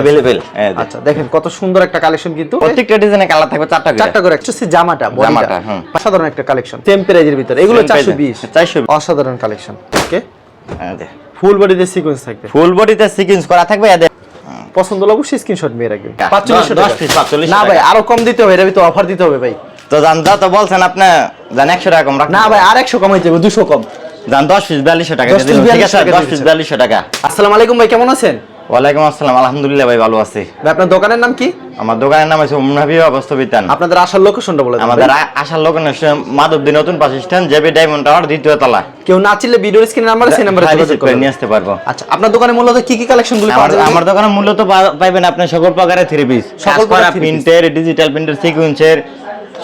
Available আচ্ছা দেখেন কত সুন্দর একটা কালেকশন কিন্তু। প্রত্যেকটা ডিজাইনে কালার থাকবে চারটা করে। চারটা করে হচ্ছে জামাটা জামাটা, অসাধারণ একটা কালেকশন সেম প্রাইজের ভিতরে। এগুলো Same price এ, 420 420 অসাধারণ কালেকশন ওকে ফুল বডিতে সিকোয়েন্স থাকবে। ফুল বডিতে সিকোয়েন্স করা থাকবে এদের পছন্দ হলে অবশ্যই স্ক্রিনশট মেয়ে রাখবেন। দশ- 45 দশ 45 না ভাই আরও কম দিতে হবে এটা তো অফার দিতে হবে ভাই। তো জান যা তো বলছেন আপনি জান একশো টাকা কম না ভাই আর 100 কমাইতে হবে 200 কম। জান পিস বিয়াল্লিশশো টাকা দিয়ে দিলাম, ঠিক আছে 42 দশ পিস টাকা। আসসালামু আলাইকুম ভাই কেমন আছেন? ওয়ালাইকুম আসসালাম আলহামদুলিল্লাহ ভাই ভালো আছি। ভাই আপনার দোকানের নাম কি? আমার দোকানের নাম আছে উমনাভি অবস্থবিতান আপনাদের আসার লোকেশনটা বলে আমাদের আসার লোক মাধবদী নতুন স্ট্যান্ড জেবি ডায়মন্ড টাওয়ার দ্বিতীয় তলা। কেউ না চিনলে ভিডিওর স্ক্রিনে নাম্বার সেই নাম্বারে হ্যাঁ, যোগাযোগ করে নিয়ে আসতে পারব। আচ্ছা আপনার দোকানে মূলত কি কি কালেকশনগুলো পাওয়া আমার দোকানে মূলত পা- পাইবেন আপনি সকল প্রকারের থ্রি পিস সকল সকল প্রকার প্রিন্টের ডিজিটাল প্রিন্টের সিকুয়েন্সের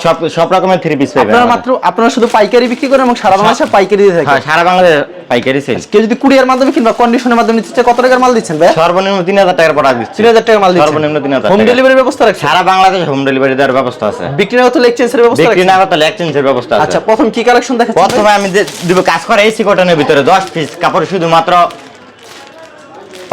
সব সব রকমের থ্রি পিস পাইবেন আপনারা মাত্র আপনারা শুধু পাইকারি বিক্রি করেন এবং সারা বাংলাদেশে পাইকারি দিয়ে থাকেন। হ্যাঁ সারা বাংলাদেশ পাইকারি সেল কেউ যদি কুরিয়ার মাধ্যমে কিংবা কন্ডিশনের মাধ্যমে নিতে কত টাকার মাল দিচ্ছেন ভাই সর্বনিম্ন তিন হাজার টাকার প্রোডাক্ট দিচ্ছি। তিন হাজার টাকার মাল দিচ্ছেন। সর্বনিম্ন 3000 হোম টাকা। ডেলিভারির ব্যবস্থা রাখছেন? সারা বাংলাদেশ হোম ডেলিভারি দেওয়ার ব্যবস্থা আছে। বিক্রি না হতো এক্সচেঞ্জের ব্যবস্থা বিক্রি না এক্সচেঞ্জের ব্যবস্থা আছে। আচ্ছা প্রথম কি কালেকশন দেখাচ্ছেন প্রথমে আমি দিব কাজ করে এসি কটনের ভিতরে দশ পিস কাপড় শুধুমাত্র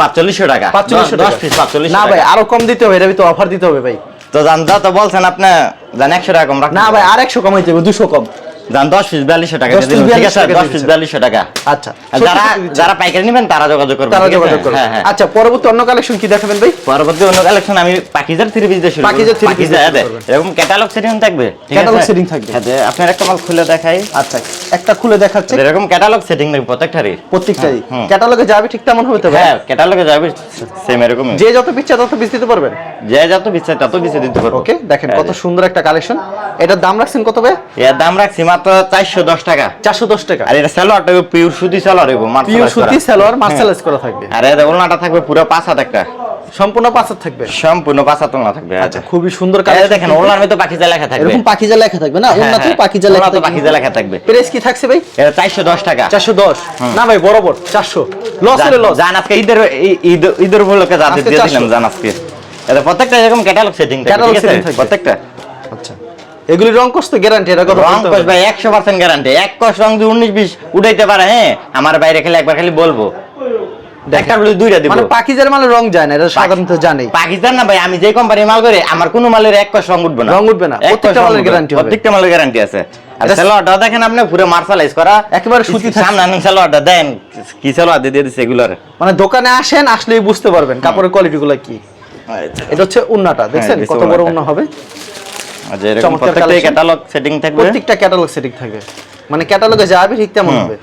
পাঁচচল্লিশশো টাকা। 4500 দশ। পিস পাঁচচল্লিশ না ভাই আরও কম দিতে হবে এটা তো অফার দিতে হবে ভাই। তো জান, যা তো বলছেন আপনি, জান একশো টাকা কম রাখ না ভাই, আর একশো কমাইতে হবে, দুশো কম। জান দশ পিস বিয়াল্লিশশো টাকা 10 দিয়ে দিলাম, piece ঠিক আছে দশ পিস বিয়াল্লিশশো টাকা। আচ্ছা যারা যারা পাইকারি নেবেন তারা যোগাযোগ করবেন তারা যোগাযোগ করুন। হ্যাঁ হ্যাঁ। আচ্ছা পরবর্তী অন্য কালেকশন কি দেখাবেন ভাই? পরবর্তী অন্য কালেকশন আমি পাকিজার থ্রি পিস দিয়ে শুরু পাকিজার three piece পাকিজা, দিয়ে হ্যাঁ, শুরু করবেন। এরকম ক্যাটালগ সেটিং থাকবে ঠিক Catalog থাকবে। হ্যাঁ, যে আপনার একটা মাল খুলে দেখাই। আচ্ছা একটা খুলে দেখাচ্ছে। এরকম ক্যাটালগ সেটিং থাকবে প্রত্যেকটারই। প্রত্যেকটাই ক্যাটালগে যাবে ঠিক তেমন হবে তো হ্যাঁ ক্যাটালগে যাবে সেম এরকম যে যত পিচ্ছে তত পিস দিতে পারবেন? যে যত বিচ্ছে তত বিচ্ছে দিতে পারব। ওকে দেখেন হ্যাঁ, কত সুন্দর একটা কালেকশন এটার দাম রাখছেন কত ভাই? এর দাম রাখছি মাত্র চারশো দশ টাকা। চারশো দশ টাকা। আর এটা সালোয়ারটা পিওর সুতি সালোয়ার হইব পিওর সুতি সালোয়ার মার্শালাইজ করা থাকবে। আর এর ওলনাটা থাকবে পুরো পাঁচ হাত একটা। সম্পূর্ণ পাঁচার থাকবে। সম্পূর্ণ পাঁচ হাত থাকবে আচ্ছা খুবই সুন্দর এই দেখেন ওলনার মধ্যে পাখিজা লেখা থাকবে। এরকম পাখিজা লেখা থাকবে না? ওন্নাতেও পাখিজা লেখা থাকবে। পাখিজা লেখা থাকবে। প্রাইস কি থাকছে ভাই? এটা চারশো দশ টাকা। চারশো দশ। না ভাই বরাবর চারশো। লস হলে লস জান আজকে ঈদের ঈদ- ঈদের উপলক্ষে যাতে দিয়ে দিলাম জান আজকে। এটা প্রত্যেকটা এরকম ক্যাটালগ সেটিং setting থাকবে। প্রত্যেকটা। এগুলি রং কষ্ট গ্যারান্টি এটা কথা রং হবে। ভাই একশো পার্সেন্ট গ্যারান্টি এক কস রং যদি উনিশ বিশ উঠাইতে পারে হ্যাঁ আমার বাইরে খেলে একবার খালি বলব। একটা বলে দুইটা দিব। মানে মালে রং যায় না এটা সাধারণত জানি। পাকিস্তান না ভাই আমি যে কোম্পানি মাল করি আমার কোনো মালের এক রং উঠবে না। রং উঠবে না। প্রত্যেকটা মালের guarantee হবে। প্রত্যেকটা মালের গ্যারান্টি আছে। এটা- সালোয়ারটা দেখেন আপনি পুরো মার্শালাইজ করা। একেবারে সুতি। সামনে আনেন সালোয়ারটা দেন কি সালোয়ার দিয়ে দিয়ে দিচ্ছে এগুলোর। মানে দোকানে আসেন আসলেই বুঝতে পারবেন কাপড়ের কোয়ালিটি গুলো কি। এটা হচ্ছে উন্নাটা দেখছেন হ্যাঁ, কত বড় উন্না হবে? যে এরকম প্রত্যেকটা ক্যাটালগ সেটিং থাকবে? প্রত্যেকটা ক্যাটালগ সেটিং থাকবে। মানে ক্যাটালগে যাবে ঠিক তেমন হবে।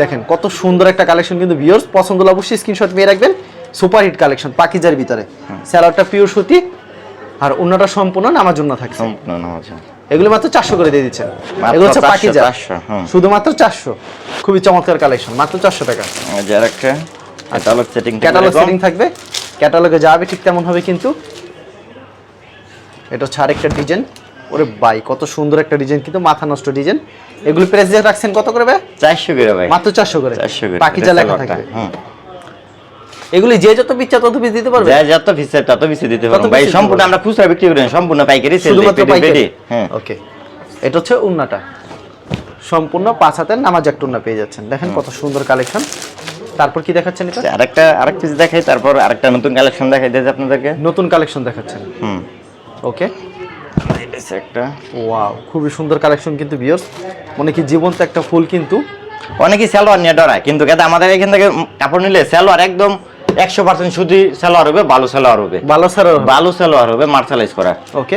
দেখেন কত সুন্দর একটা কালেকশন কিন্তু ভিউয়ার্স পছন্দ হলে অবশ্যই স্ক্রিনশট নিয়ে রাখবেন। সুপার হিট কালেকশন পাকিজার ভিতরে। স্যালাডটা পিওর সুতি আর উন্নাটা সম্পূর্ণ নামার জন্য থাকে সম্পূর্ণ না আছে এগুলো মাত্র চারশো করে দিয়ে দিচ্ছেন। এগুলো হচ্ছে 400, পাকিজা শুধুমাত্র চারশো। খুবই চমৎকার কালেকশন মাত্র চারশো টাকা। যে ক্যাটালগ সেটিং ক্যাটালগ সেটিং থাকবে। ক্যাটালগে যাবে ঠিক তেমন হবে কিন্তু। এটা হচ্ছে আরেকটা ডিজাইন। ওরে বাই কত সুন্দর একটা ডিজাইন কিন্তু মাথা নষ্ট ডিজাইন। এগুলো প্রাইস দিয়ে রাখছেন কত করে ভাই? চারশো করে ভাই। মাত্র চারশো করে। চারশো করে। পাকিজা লেখা সালোয়ারটা, থাকবে। এগুলি যে যত পিচ্ছা তত পিস দিতে পারবে? যা যত পিসে তত পিসে দিতে পারব। ভাই সম্পূর্ণ আমরা খুচরা বিক্রি করি না, সম্পূর্ণ পাইকারি সেল পাইকারি? হ্যাঁ ওকে। এটা হচ্ছে উন্নাটা। সম্পূর্ণ পাঁচ হাতের নামাজ একটা উন্না পেয়ে যাচ্ছেন। দেখেন কত সুন্দর কালেকশন তারপর কি দেখাচ্ছেন এটা? আরেকটা আরেক পিস দেখাই তারপর আরেকটা নতুন কালেকশন দেখাই দিয়েছে আপনাদেরকে। নতুন কালেকশন দেখাচ্ছেন। হুম। ওকে একটা ওয়াও খুবই সুন্দর কালেকশন কিন্তু বিয়র্স মানে কি জীবন্ত একটা ফুল কিন্তু। অনেকেই সালোয়ার নিয়ে ডরায় কিন্তু কেন আমাদের এখান থেকে কাপড় নিলে সালোয়ার একদম একশো পার্সেন্ট শুধু সালোয়ার হবে ভালো সালোয়ার হবে। ভালো সালোয়ার ভালো সালোয়ার হবে মার্শালাইজ করা। ওকে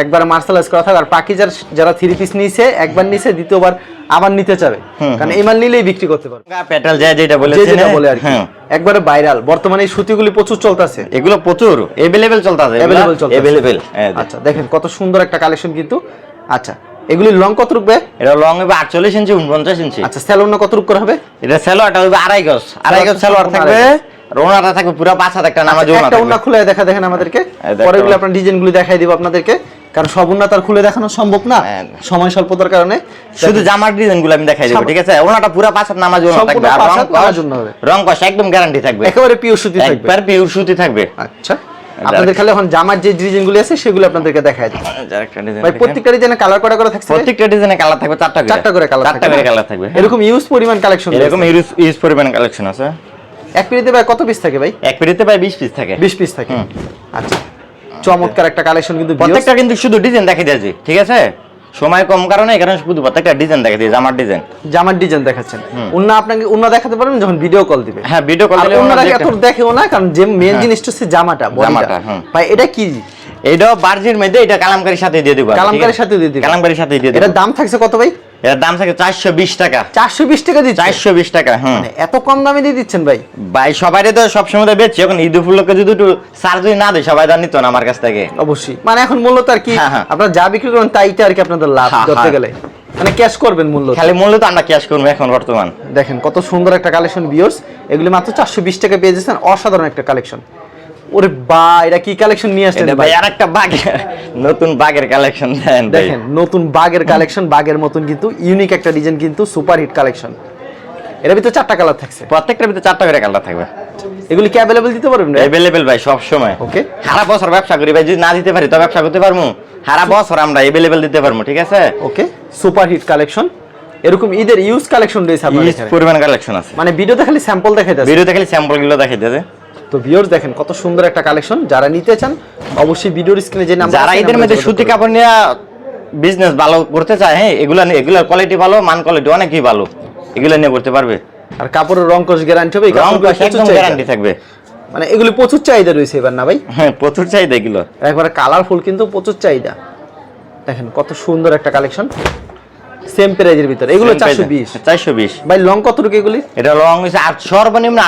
একবার মার্শালাইজ করা থাক আর পাকিজার যারা থ্রি পিস নিয়েছে একবার নিয়েছে দ্বিতীয়বার আবার নিতে চাবে। কারণ এই মাল নিলেই বিক্রি করতে পারবে। পেটাল যায় যেটা যে বলেছে যেটা বলে আর কি। হ্যাঁ একবারে ভাইরাল বর্তমানে এই সুতিগুলি প্রচুর চলতেছে। এগুলো প্রচুর। এভেলেবেল চলতে আছে Available চলতেছে। এভেলেবেল আচ্ছা দেখেন কত সুন্দর একটা কালেকশন কিন্তু। আচ্ছা এগুলি লং কত রুকবে এটা লং হবে আটচল্লিশ ইঞ্চি উনপঞ্চাশ ইঞ্চি। আচ্ছা স্যালোন কত রুক করে হবে? এটা সালোয়ারটা হবে আড়াই গজ। আড়াই গজ সালোয়ার থাকবে রোনাটা থাকবে পুরো পাঁচ হাত একটা নামাজ আচ্ছা, একটা উন্না খুলে দেখা দেখেন আমাদেরকে। এই দেখো। পরে এগুলো আপনার ডিজাইনগুলি দেখাই দিব আপনাদেরকে। কারণ সব উন্না তার খুলে দেখানো সম্ভব না। হ্যাঁ। সময় স্বল্পতার কারণে শুধু জামার ডিজাইনগুলো আমি দেখাই দেবো ঠিক আছে? ওনাটা পুরো পাঁচ হাত নামাজ ওনা থাকবে। আর রং নামাজ ওড়না হবে। রং কষ একদম গ্যারান্টি থাকবে। একেবারে পিওর সুতি থাকবে। একবার পিওর সুতি থাকবে। আচ্ছা। আপনাদের খালি এখন জামার যে ডিজাইনগুলি আছে সেগুলো আপনাদেরকে design ভাই প্রত্যেকটা ডিজাইনে কালার করা করে থাকছে? প্রত্যেকটা ডিজাইনে কালার থাকবে চারটা করে। চারটা করে কালার চারটা করে কালার থাকবে। এরকম ইউজ পরিমাণ কালেকশন এরকম ইউজ ইউজ পরিমাণ কালেকশন আছে। এক পিড়িতে ভাই কত পিস থাকে ভাই? এক পিড়িতে ভাই বিশ পিস থাকে। বিশ পিস থাকে। আচ্ছা। চমৎকার একটা কালেকশন কিন্তু প্রত্যেকটা কিন্তু শুধু ডিজাইন দেখে দিয়েছি ঠিক আছে? সময় কম কারণে এখানে শুধু প্রত্যেকটা ডিজাইন দেখে দিয়েছি জামার ডিজাইন জামার ডিজাইন দেখাচ্ছেন। ওনা আপনাকে উন্না দেখাতে পারবেন যখন ভিডিও কল দিবে। হ্যাঁ ভিডিও কল দিলে এত দেখেও না কারণ যে মেন জিনিসটা হচ্ছে জামাটা। জামাটা, ভাই এটা কি? এইটাও বার্জির মধ্যে এটা কালামকারীর সাথে দিয়ে দিব কালামকারীর সাথে দিয়ে দিবেন। কালামকারীর সাথে দিয়ে দিব। এটার দাম থাকছে কত ভাই? এর দাম থাকে চারশো বিশ টাকা। চারশো বিশ টাকা দিচ্ছে? চারশো বিশ টাকা হুম। মানে এত কম দামে দিয়ে দিচ্ছেন ভাই? ভাই সবাই তো সবসময় তো বেচছি। এখন ঈদ উপলক্ষে যদি একটু সার যদি না দেয় সবাই তো নিত না আমার কাছ থেকে। অবশ্যই। মানে এখন মূলত আর কি হ্যাঁ, হ্যাঁ। আপনারা যা বিক্রি করেন তাইটা আর কি আপনাদের লাভ হ্যাঁ, ধরতে হ্যাঁ। গেলে। মানে ক্যাশ করবেন মূল্য খালি মূল্য তো আমরা ক্যাশ করব এখন বর্তমান। দেখেন কত সুন্দর একটা কালেকশন বিয়ার্স এগুলি মাত্র চারশো বিশ টাকা পেয়ে যাচ্ছেন। অসাধারণ একটা কালেকশন ওরে বা এটা কি কালেকশন নিয়ে আসছেন ভাই? নতুন বাঘের কালেকশন দেন দেখেন নতুন বাগের কালেকশন বাগের মতন কিন্তু ইউনিক একটা ডিজাইন কিন্তু সুপার হিট কালেকশন এর ভিতরে চারটা কালার থাকছে। প্রত্যেকটার ভিতরে চারটা করে কালার থাকবে। এগুলি কি অ্যাভেলেবল দিতে পারবেন ভাই? ভাই সব সময়। ওকে সারা বছর ব্যবসা করি ভাই যদি না দিতে পারি তো ব্যবসা করতে পারব। সারা বছর আমরা এভেলেবেল দিতে পারব ঠিক আছে? ওকে সুপার হিট কালেকশন এরকম ঈদের ইউজ কালেকশন রয়েছে এখানে। পরিমাণ কালেকশন আছে। মানে ভিডিওতে খালি স্যাম্পল দেখাই যাচ্ছে ভিডিওতে খালি স্যাম্পলগুলো দেখাই দিয়েছে তো ভিউয়ার্স দেখেন কত সুন্দর একটা কালেকশন যারা নিতে চান অবশ্যই ভিডিওর স্ক্রিনে যে নাম্বার যারা এদের মধ্যে সুতি কাপড় নিয়ে বিজনেস ভালো করতে চায় হ্যাঁ এগুলা নিয়ে- এগুলার কোয়ালিটি ভালো মান কোয়ালিটি অনেকই ভালো। এগুলো নিয়ে করতে পারবে। আর কাপড়ের রং কোশ গ্যারান্টি হবে রং কাপড়গুলো একদম গ্যারান্টি থাকবে। মানে এগুলি প্রচুর চাহিদা রয়েছে এবার না ভাই? হ্যাঁ প্রচুর চাহিদা এগুলো। একবারে কালারফুল কিন্তু প্রচুর চাহিদা। দেখেন কত সুন্দর একটা কালেকশন সেম প্রাইজের ভিতরে। এগুলো চারশো বিশ। চারশো বিশ। ভাই লং এগুলি? এটা লং সর্বনিম্ন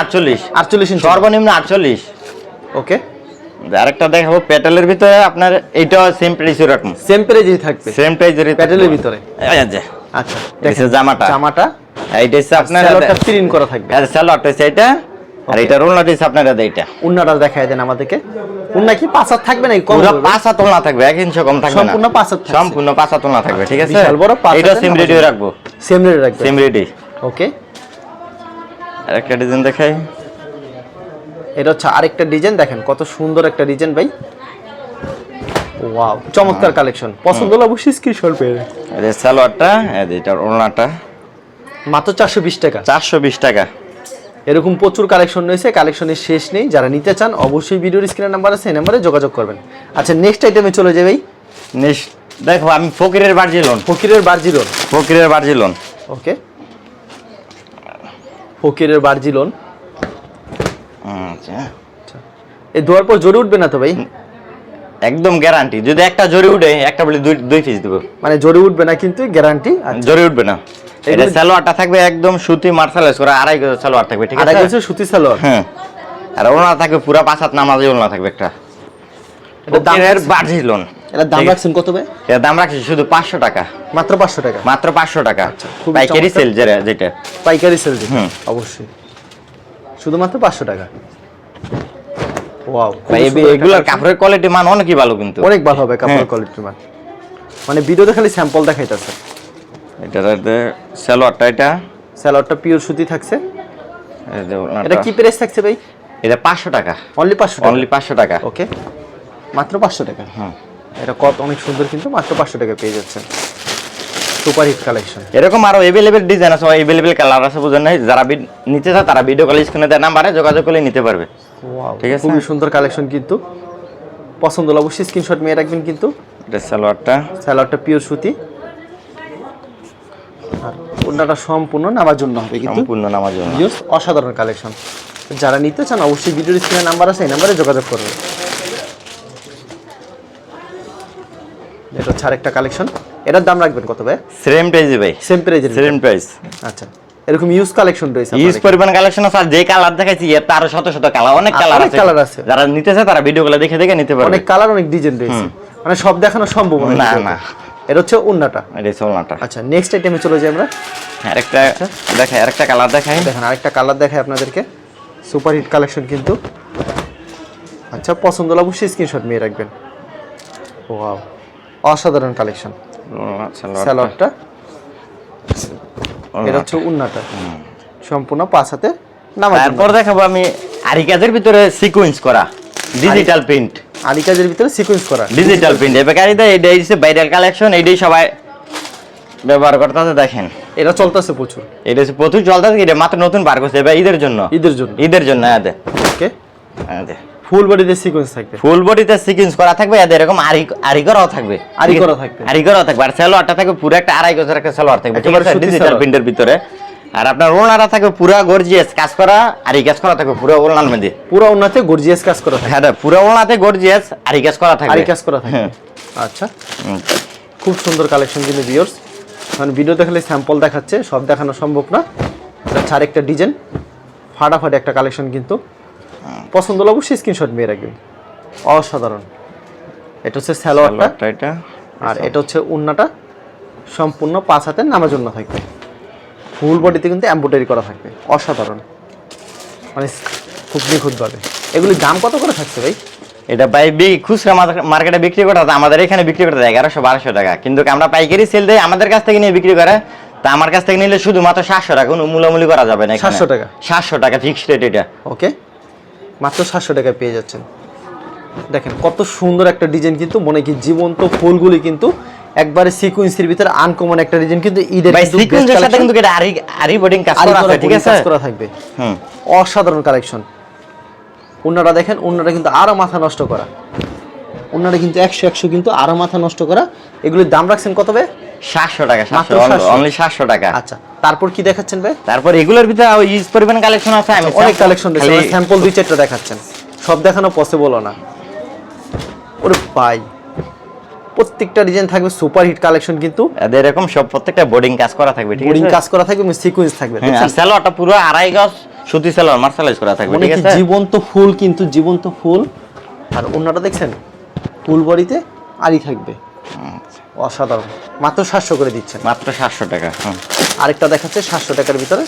ইঞ্চি। সর্বনিম্ন আটচল্লিশ। ওকে আরেকটা দেখাবো প্যাটেলের ভিতরে আপনার এইটা সেম প্রাইস এরকম সেম প্রাইজেই থাকবে। সেম প্রাইসের প্যাটেলের ভিতরে। আচ্ছা আচ্ছা জামাটা। জামাটা। এইটা হচ্ছে আপনার প্রিন্ট করা থাকবে। স্যালোয়ারটা হচ্ছে এটা আর এটা রোলনাটা হচ্ছে আপনার এইটা। উন্নাটা দেখায় দেন আমাদেরকে। উন্না কি পাঁচ হাত থাকবে নাকি কম? পাঁচ হাত তোলনা থাকবে এক ইঞ্চি কম থাকবে সম্পূর্ণ পাঁচ হাত। সম্পূর্ণ পাঁচ হাত তোলনা থাকবে ঠিক আছে? বিশাল বড় পাঁচ এটা সেম নামাজ রেডি রাখব। সেম রেট রাখবে। সেম রেডি ওকে আর একটা ডিজাইন দেখাই। এটা হচ্ছে আরেকটা ডিজাইন দেখেন কত সুন্দর একটা ডিজাইন ভাই। ওয়াও চমৎকার কালেকশন পছন্দ হলে অবশ্যই স্ক্রিনশট পেয়ে যাবেন। এটা সালোয়ারটা এই যে এটা ওড়নাটা। মাত্র চারশো বিশ টাকা। চারশো বিশ টাকা। এরকম প্রচুর কালেকশন রয়েছে কালেকশনের শেষ নেই। যারা নিতে চান অবশ্যই ভিডিওর স্ক্রিনের নাম্বার আছে এই নাম্বারে যোগাযোগ করবেন। আচ্ছা নেক্সট আইটেমে চলে যাবে নেক্সট দেখো আমি ফকিরের বার্জি লোন ফকিরের বার্জি লোন ফকিরের বার্জি লোন ওকে। ফকিরের বার্জি লোন আচ্ছা। এই ধোয়ার পর জোরে উঠবে না তো ভাই? একদম গ্যারান্টি যদি একটা জরি উঠে একটা বলে দুই দুই পিস দেবো। মানে জোরে উঠবে না কিন্তু গ্যারান্টি জরি উঠবে না। এটা সালোয়ারটা থাকবে একদম সুতি মার্শালাইজ করা আড়াই গজ সালোয়ার থাকবে ঠিক আছে? হচ্ছে সুতি সালোয়ার? হ্যাঁ। আর ওনা থাকবে পুরা পাঁচ হাত নামাজে ওনা থাকবে একটা। রাখছেন- বার্জিলন এটার দাম রাখছেন কত ভাই? এর দাম রাখছি শুধু পাঁচশো টাকা। মাত্র পাঁচশো টাকা? মাত্র পাঁচশো টাকা। খুবই পাইকারি সেল যেটা পাইকারি সেল হুম। অবশ্যই। শুধুমাত্র পাঁচশো টাকা? ওয়াও এগুলোর কাপড়ের কোয়ালিটি মান অনেকই ভালো কিন্তু। অনেক ভালো হবে হ্যাঁ। কোয়ালিটির মান। মানে ভিডিওতে খালি স্যাম্পল দেখাইতেছে। এটার সালোয়ারটা এটা? স্যালাডটা পিওর সুতি থাকছে। এটা কি প্রাইস থাকছে ভাই? এটা পাঁচশো টাকা। অনলি পাঁচশো অনলি পাঁচশো টাকা। ওকে মাত্র পাঁচশো টাকা? হুম। এটা কত? অনেক সুন্দর কিন্তু মাত্র পাঁচশো টাকা পেয়ে যাচ্ছেন। সুপার হিট কালেকশন এরকম আরও এভেলেবেল ডিজাইন আছে এভেলেবেল কালার আছে বুঝেন নাই? যারা নিতে চায় তারা ভিডিও কল স্ক্রিনে দেয় নাম্বারে যোগাযোগ করলে নিতে পারবে। ঠিক আছে। খুবই সুন্দর কালেকশন কিন্তু। পছন্দ হলে অবশ্যই স্ক্রিনশট নিয়ে রাখবেন কিন্তু। এটা সালোয়ারটা। স্যালাডটা পিওর সুতি। আর ওনাটা সম্পূর্ণ নামার জন্য হবে কিন্তু। সম্পূর্ণ নামার জন্য। Viewers, অসাধারণ কালেকশন যারা নিতে চান অবশ্যই ভিডিওর স্ক্রিনে নাম্বার আছে এই নাম্বারে যোগাযোগ করবেন এটা হচ্ছে আরেকটা কালেকশন এটার দাম রাখবেন কত ভাই? সেম প্রাইসে ভাই। সেম প্রাইজের সেম প্রাইস আচ্ছা। এরকম ইউজ কালেকশন রয়েছে ইউজ পরিমাণ কালেকশন আছে আর যে কালার দেখাইছি এর তারও শত শত কালার অনেক কালার অনেক আছে। colour আছে। যারা নিতে চায় তারা ভিডিও গুলো দেখে দেখে নিতে পারবে। অনেক কালার অনেক ডিজাইন রয়েছে। মানে সব দেখানো সম্ভব না, না। এটা হচ্ছে উন্নাটা এটা সোলনাটা আচ্ছা নেক্সট আইটেমে চলে যাই আমরা। আরেকটা দেখাই আরেকটা কালার দেখাই। দেখেন আরেকটা কালার দেখাই আপনাদেরকে। সুপার হিট কালেকশন কিন্তু। আচ্ছা পছন্দ হলে অবশ্যই স্ক্রিনশট নিয়ে রাখবেন। ওয়াও অসাধারণ কালেকশন সালোয়ারটা। স্যালোয়ারটা। এটা হচ্ছে উন্নাটা সম্পূর্ণ পাঁচ হাতে নামাজ। তারপর দেখাবো আমি আরিকাজের ভিতরে সিকোয়েন্স করা। ডিজিটাল প্রিন্ট আলি কাজের ভিতরে সিকোয়েন্স করা। ডিজিটাল প্রিন্ট এবার গাড়িতে এইটাই হচ্ছে ভাইরাল কালেকশন এইটাই সবাই ব্যবহার করতেছে দেখেন। এটা চলতেছে প্রচুর। এটা হচ্ছে প্রচুর চলতেছে এটা মাত্র নতুন বার করছে এবার ঈদের জন্য। ঈদের জন্য। ঈদের জন্য এদের ওকে এদের ফুল বডিতে সিকোয়েন্স থাকবে। ফুল বডিতে সিকোয়েন্স করা থাকবে এদের এরকম আরি আরি করাও থাকবে। আরি করা থাকবে। আরি করাও থাকবে আর সালোয়ারটা থাকবে পুরো একটা আড়াই গজের একটা সালোয়ার থাকবে ঠিক আছে? ডিজিটাল। প্রিন্টের ভিতরে। আর আপনার ওনারা থাকবে পুরো গর্জিয়াস কাজ করা আরি কাজ করা থাকবে পুরো ওনার মধ্যে পুরো উন্নতে গর্জিয়াস কাজ করা থাকবে হ্যাঁ পুরো ওনাতে গর্জিয়াস আরি কাজ করা থাকবে। আরি কাজ করা থাকবে হ্যাঁ। আচ্ছা। খুব সুন্দর কালেকশন কিন্তু ভিউয়ার্স মানে ভিডিও দেখালে স্যাম্পল দেখাচ্ছে সব দেখানো সম্ভব না। এটা হচ্ছে আরেকটা ডিজাইন ফাটাফাটি একটা কালেকশন কিন্তু। পছন্দ হলে অবশ্যই স্ক্রিনশট মেয়ে রাখবেন। অসাধারণ। এটা হচ্ছে স্যালোয়ারটা এটা। আর এটা হচ্ছে উন্নাটা। সম্পূর্ণ পাঁচ হাতের নামার জন্য থাকবে। ফুল বডিতে কিন্তু এম্ব্রয়ডারি করা থাকবে অসাধারণ। মানে খুব নিখুঁতভাবে। এগুলির দাম কত করে থাকছে ভাই? এটা ভাই খুচরা মার্কেটে বিক্রি করা আমাদের এখানে বিক্রি করে দেয় এগারোশো বারোশো টাকা। কিন্তু আমরা পাইকারি সেল দেয় আমাদের কাছ থেকে নিয়ে বিক্রি করে। তা আমার কাছ থেকে নিলে শুধুমাত্র সাতশো টাকা কোনো মূলামূলি করা যাবে না 700 টাকা? সাতশো টাকা ফিক্সড রেট এটা। ওকে। মাত্র সাতশো টাকায় পেয়ে যাচ্ছেন। দেখেন কত সুন্দর একটা ডিজাইন কিন্তু মনে কি জীবন্ত ফুলগুলি কিন্তু একবারে সিকুয়েন্সের ভিতরে আনকমন একটা ডিজাইন কিন্তু ঈদের সিকোয়েন্সের সাথে কিন্তু এটা আরি আরি বোর্ডিং কাজ করা আছে ঠিক আছে? কাজ করা থাকবে। হুম। অসাধারণ কালেকশন অন্যরা দেখেন অন্যরা কিন্তু আরও মাথা নষ্ট করা। অন্যরা কিন্তু একশো একশো কিন্তু আরও মাথা নষ্ট করা। এগুলির দাম রাখছেন কত বে সাতশো টাকা সাতশো 700 অনলি সাতশো টাকা। আচ্ছা তারপর কি দেখাচ্ছেন ভাই? তারপর এগুলোর ভিতরে ইউজ পরিমাণ কালেকশন আছে আমি অনেক কালেকশন খালি- স্যাম্পল দুই চারটা দেখাচ্ছেন। সব দেখানো পসিবলও না। ওরে ভাই। প্রত্যেকটা ডিজাইন থাকবে সুপার হিট কালেকশন কিন্তু এরকম সব প্রত্যেকটা বোর্ডিং কাজ করা থাকবে ঠিক আছে? কাজ করা থাকবে এবং সিকোয়েন্স থাকবে হ্যাঁ, সালোয়ারটা পুরো আড়াই গজ সুতি সালোয়ার মার্শালাইজ করা থাকবে ঠিক আছে? জীবন্ত ফুল কিন্তু জীবন্ত ফুল। আর অন্যটা দেখছেন? ফুল বডিতে আরি থাকবে। অসাধারণ। মাত্র সাতশো করে দিচ্ছেন। মাত্র সাতশো টাকা আরেকটা দেখাচ্ছে সাতশো টাকার ভিতরে।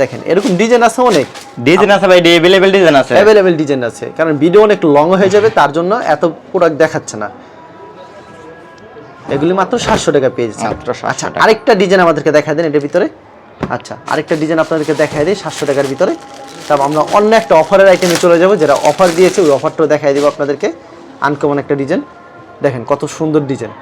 দেখেন এরকম ডিজাইন আছে অনেক। ডিজাইন আছে ভাই এভেলেবেল ডিজাইন আছে। অ্যাভেলেবেল ডিজাইন আছে। কারণ ভিডিও অনেক লং হয়ে যাবে তার জন্য এত প্রোডাক্ট দেখাচ্ছে না। এগুলি মাত্র সাতশো টাকা পেয়ে যাচ্ছে আচ্ছা আরেকটা ডিজাইন আমাদেরকে দেখায় দেন এটার ভিতরে। আচ্ছা আরেকটা ডিজাইন আপনাদেরকে দেখায় দিই সাতশো টাকার ভিতরে। তারপর আমরা অন্য একটা অফারের আইটেমে চলে যাব যেটা অফার দিয়েছে ওই অফারটাও দেখাই দিব আপনাদেরকে। আনকমন একটা ডিজাইন। দেখেন কত সুন্দর ডিজাইন।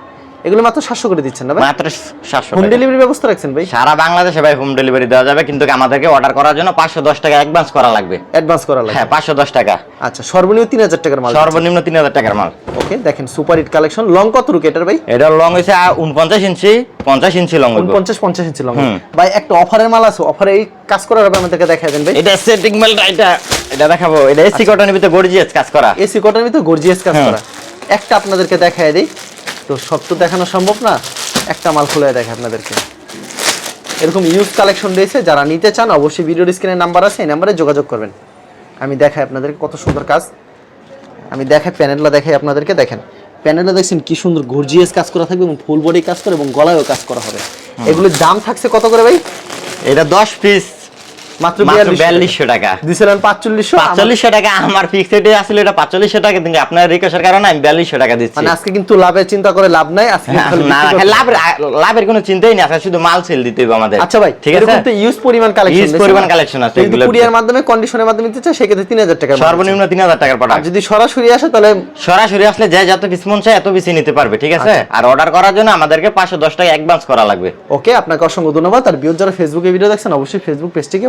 এগুলো মাত্র সাতশো করে দিচ্ছেন না ভাই? মাত্র সাতশো হোম ডেলিভারি ব্যবস্থা রাখছেন ভাই? সারা বাংলাদেশে ভাই হোম ডেলিভারি দেওয়া যাবে কিন্তু আমাদেরকে অর্ডার করার জন্য পাঁচশো দশ টাকা অ্যাডভান্স করা লাগবে। অ্যাডভান্স করা লাগবে। হ্যাঁ পাঁচশো দশ টাকা। আচ্ছা সর্বনিম্ন তিন হাজার টাকার মাল সর্বনিম্ন তিন হাজার টাকার মাল। ওকে দেখেন সুপার হিট কালেকশন। লং কত রুকে এটার ভাই? এটা লং হয়েছে উনপঞ্চাশ ইঞ্চি পঞ্চাশ ইঞ্চি লং হইব। পঞ্চাশ পঞ্চাশ ইঞ্চি লং ভাই একটা অফারের মাল আছে। অফারে এই কাজ করার হবে আমাদেরকে দেখাই দেন ভাই। এটা সেটিং মালটা এটা এটা দেখাবো। এটা এসি কটনের ভিতরে গর্জিয়াস কাজ করা। এসি কটনের ভিতরে গর্জিয়াস কাজ। করা। একটা আপনাদেরকে দেখাই দিই। তো সব তো দেখানো সম্ভব না। একটা মাল খুলে দেখে আপনাদেরকে। এরকম ইউজ কালেকশন রয়েছে। যারা নিতে চান অবশ্যই ভিডিও স্ক্রিনের নাম্বার আছে। এই নাম্বারে যোগাযোগ করবেন। আমি দেখাই আপনাদেরকে কত সুন্দর কাজ। আমি দেখাই প্যানেলটা দেখাই আপনাদেরকে দেখেন। প্যানেলটা দেখছেন কি সুন্দর গর্জিয়াস কাজ করা থাকবে এবং ফুল বডি কাজ করে এবং গলায়ও কাজ করা হবে। এগুলোর দাম থাকছে কত করে ভাই? এটা দশ পিস মাত্র মাত্র 4200 টাকা। দিছিলেন টাকা। আমার ফিক্সড আসলে এটা পাঁচচল্লিশশো টাকা। কিন্তু আপনার রিকোয়েস্টের কারণে আমি বিয়াল্লিশশো টাকা দিচ্ছি। মানে আজকে কিন্তু লাভের চিন্তা করে লাভ নাই আজকে হ্যাঁ, না বিক্রি লাভের লাভের কোনো চিন্তাই নেই শুধু মাল সেল দিতে হবে আমাদের। আচ্ছা ভাই ঠিক আছে? তো ইউজ পরিমাণ কালেকশন Use পরিমাণ collection আছে কিন্তু কুরিয়ার মাধ্যমে কন্ডিশনের মাধ্যমে দিতে চাই সেক্ষেত্রে তিন হাজার টাকা সর্বনিম্ন তিন হাজার টাকার প্রোডাক্ট যদি সরাসরি আসে তাহলে সরাসরি আসলে যে যত পিস মন চায় এত পিসই নিতে পারবে ঠিক আছে? আচ্ছা। আর অর্ডার করার জন্য আমাদেরকে পাঁচশো দশ টাকা অ্যাডভান্স করা লাগবে। ওকে আপনাকে অসংখ্য ধন্যবাদ। আর যারা ফেসবুকে ভিডিও দেখছেন অবশ্যই ফেসবুক পেজটিকে